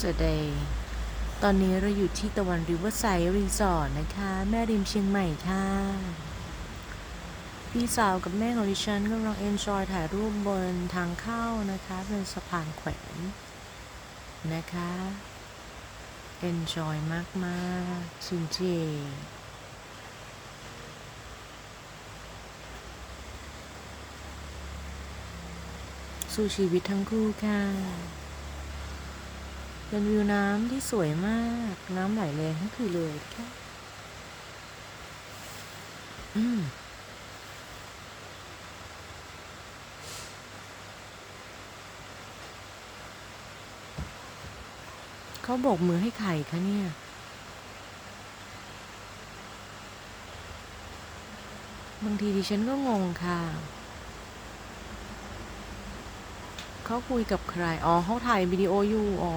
สวัสดีตอนนี้เราอยู่ที่ตะวันริเวอร์ไซด์รีสอร์ทนะคะ แม่ริมเชียงใหม่ค่ะ พี่สาวกับแม่ของดิฉันกำลังเอนจอยถ่ายรูปบนทางเข้านะคะ เป็นสะพานแขวนนะคะเอนจอยมากๆจริงๆสู่ชีวิตทั้งคู่ค่ะ เป็นวิวน้ำที่สวยมาก น้ำไหลแรงทั้งคืนเลยค่ะอืมเขาโบกมือให้ใครคะเนี่ย บางทีดิฉันก็งงค่ะ เขาคุยกับใคร อ๋อเขาถ่ายวิดีโออยู่ อ๋อ